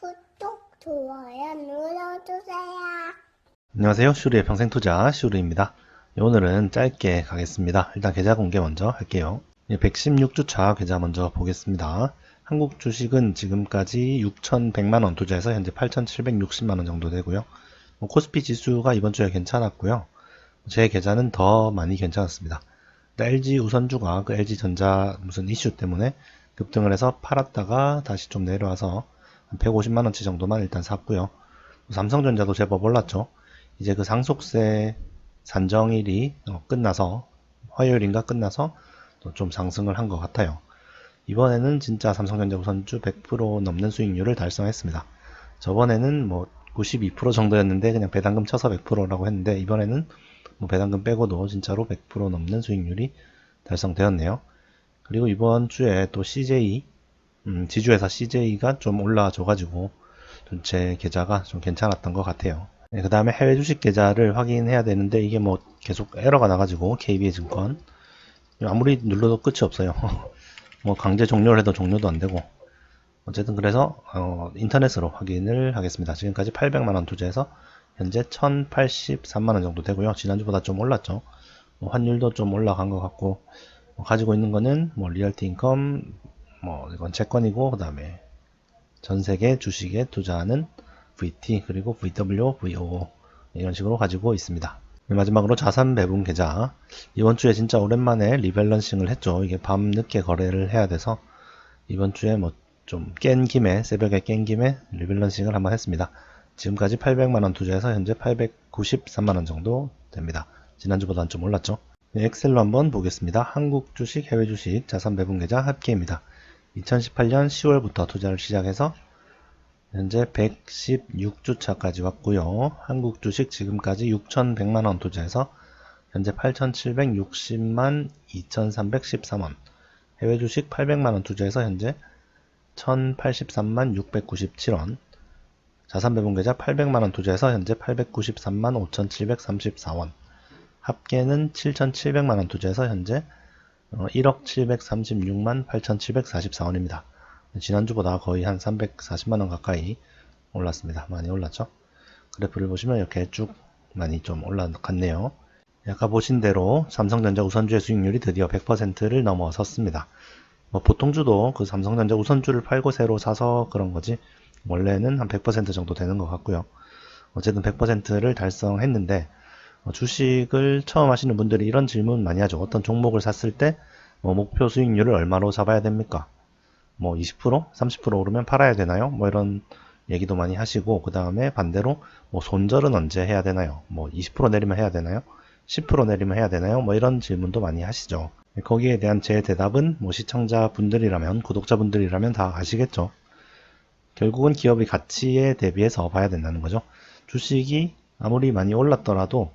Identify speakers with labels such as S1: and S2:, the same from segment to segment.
S1: 구독, 좋아요 눌러주세요.
S2: 안녕하세요. 슈리의 평생투자 슈리입니다. 오늘은 짧게 가겠습니다. 일단 계좌 공개 먼저 할게요. 116주차 계좌 먼저 보겠습니다. 한국 주식은 지금까지 6,100만원 투자해서 현재 8,760만원 정도 되고요. 뭐 코스피 지수가 이번 주에 괜찮았고요. 제 계좌는 더 많이 괜찮았습니다. LG 우선주가 그 LG전자 무슨 이슈 때문에 급등을 해서 팔았다가 다시 좀 내려와서 한 150만원치 정도만 일단 샀고요. 삼성전자도 제법 올랐죠. 이제 그 상속세 산정일이 어, 끝나서 화요일인가 끝나서 또 좀 상승을 한 것 같아요. 이번에는 진짜 삼성전자 우선주 100% 넘는 수익률을 달성했습니다. 저번에는 뭐 92% 정도였는데 그냥 배당금 쳐서 100%라고 했는데 이번에는 뭐 배당금 빼고도 진짜로 100% 넘는 수익률이 달성되었네요. 그리고 이번 주에 또 CJ 음, 지주회사 CJ가 좀 올라줘가지고 좀제 계좌가 좀 괜찮았던 것 같아요. 그 다음에 해외 주식 계좌를 확인해야 되는데 이게 뭐 계속 에러가 나가지고 KB의 증권 아무리 눌러도 끝이 없어요. 뭐 강제 종료를 해도 종료도 안 되고 어쨌든 그래서 어, 인터넷으로 확인을 하겠습니다. 지금까지 800만원 투자해서 현재 1083만원 정도 되고요. 지난주보다 좀 올랐죠. 뭐 환율도 좀 올라간 것 같고 뭐 가지고 있는 거는 뭐 리얼티 인컴 뭐 이건 채권이고 그 다음에 전 세계 주식에 투자하는 VT 그리고 VW, VOO 이런 식으로 가지고 있습니다. 마지막으로 자산 배분 계좌 이번 주에 진짜 오랜만에 리밸런싱을 했죠. 이게 밤 늦게 거래를 해야 돼서 이번 주에 뭐 좀 깬 김에 새벽에 깬 김에 리밸런싱을 한번 했습니다. 지금까지 800만원 투자해서 현재 893만원 정도 됩니다. 지난주보다는 좀 올랐죠. 네, 엑셀로 한번 보겠습니다. 한국 주식, 해외 주식, 자산 배분 계좌 합계입니다. 2018년 10월부터 투자를 시작해서 현재 116주차까지 왔고요. 한국 주식 지금까지 6,100만원 투자해서 현재 8,760만 2,313원. 해외 주식 800만원 투자해서 현재 1,083만 697원. 자산 배분 계좌 800만원 투자해서 현재 893만 5,734원. 합계는 7,700만원 투자해서 현재 1억 736만 8,744원입니다. 지난주보다 거의 한 340만원 가까이 올랐습니다. 많이 올랐죠? 그래프를 보시면 이렇게 쭉 많이 좀 올라갔네요. 아까 보신 대로 삼성전자 우선주의 수익률이 드디어 100%를 넘어섰습니다. 뭐 보통주도 그 삼성전자 우선주를 팔고 새로 사서 그런 거지 원래는 한 100% 정도 되는 것 같고요. 어쨌든 100%를 달성했는데 어, 주식을 처음 하시는 분들이 이런 질문 많이 하죠. 어떤 종목을 샀을 때 뭐 목표 수익률을 얼마로 잡아야 됩니까? 뭐 20%, 30% 오르면 팔아야 되나요? 뭐 이런 얘기도 많이 하시고 그 다음에 반대로 뭐 손절은 언제 해야 되나요? 뭐 20% 내리면 해야 되나요? 10% 내리면 해야 되나요? 뭐 이런 질문도 많이 하시죠. 거기에 대한 제 대답은 뭐 시청자분들이라면 구독자분들이라면 다 아시겠죠. 결국은 기업의 가치에 대비해서 봐야 된다는 거죠. 주식이 아무리 많이 올랐더라도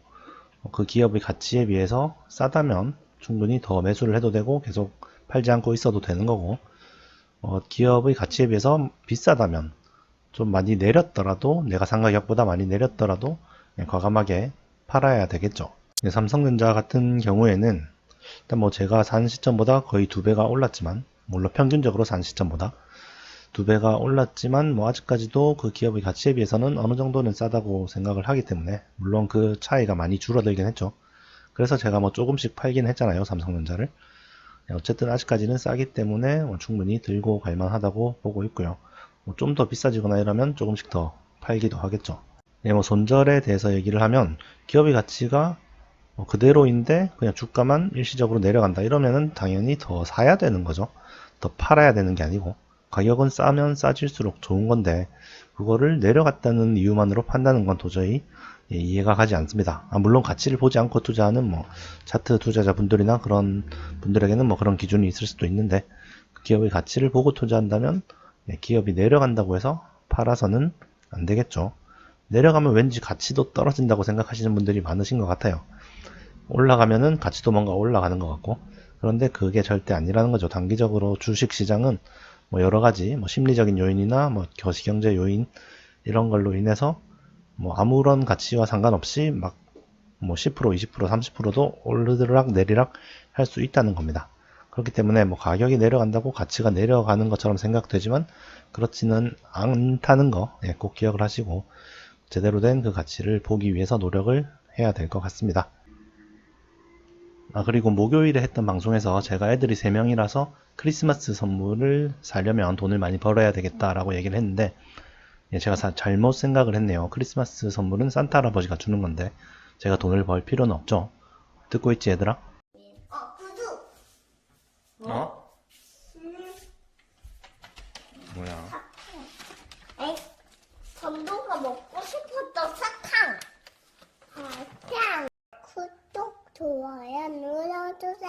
S2: 그 기업의 가치에 비해서 싸다면 충분히 더 매수를 해도 되고 계속 팔지 않고 있어도 되는 거고 어, 기업의 가치에 비해서 비싸다면 좀 많이 내렸더라도 내가 산 가격보다 많이 내렸더라도 그냥 과감하게 팔아야 되겠죠. 삼성전자 같은 경우에는 일단 뭐 제가 산 시점보다 거의 두 배가 올랐지만 물론 평균적으로 산 시점보다 두 배가 올랐지만 뭐 아직까지도 그 기업의 가치에 비해서는 어느 정도는 싸다고 생각을 하기 때문에 물론 그 차이가 많이 줄어들긴 했죠. 그래서 제가 뭐 조금씩 팔긴 했잖아요 삼성전자를. 어쨌든 아직까지는 싸기 때문에 뭐 충분히 들고 갈만하다고 보고 있고요. 뭐 좀 더 비싸지거나 이러면 조금씩 더 팔기도 하겠죠. 네, 뭐 손절에 대해서 얘기를 하면 기업의 가치가 뭐 그대로인데 그냥 주가만 일시적으로 내려간다 이러면은 당연히 더 사야 되는 거죠. 더 팔아야 되는 게 아니고 가격은 싸면 싸질수록 좋은 건데 그거를 내려갔다는 이유만으로 판다는 건 도저히 예, 이해가 가지 않습니다. 아, 물론 가치를 보지 않고 투자하는 뭐 차트 투자자분들이나 그런 분들에게는 뭐 그런 기준이 있을 수도 있는데 그 기업의 가치를 보고 투자한다면 예, 기업이 내려간다고 해서 팔아서는 안 되겠죠. 내려가면 왠지 가치도 떨어진다고 생각하시는 분들이 많으신 것 같아요. 올라가면은 가치도 뭔가 올라가는 것 같고 그런데 그게 절대 아니라는 거죠. 단기적으로 주식 시장은 뭐 여러 가지 뭐 심리적인 요인이나 뭐 거시경제 요인 이런 걸로 인해서 뭐 아무런 가치와 상관없이 막 뭐 10%, 20%, 30%도 오르드락 내리락 할 수 있다는 겁니다. 그렇기 때문에 뭐 가격이 내려간다고 가치가 내려가는 것처럼 생각되지만 그렇지는 않다는 거 예, 꼭 기억을 하시고 제대로 된 그 가치를 보기 위해서 노력을 해야 될 것 같습니다. 아, 그리고 목요일에 했던 방송에서 제가 애들이 3명이라서 크리스마스 선물을 사려면 돈을 많이 벌어야 되겠다라고 얘기를 했는데, 예, 제가 사- 잘못 생각을 했네요. 크리스마스 선물은 산타 할아버지가 주는 건데, 제가 돈을 벌 필요는 없죠. 듣고 있지, 얘들아?
S1: 어, 구두.
S2: 어? 뭐야?
S1: 에이, 전도가 먹고 싶어. 我要牛量就在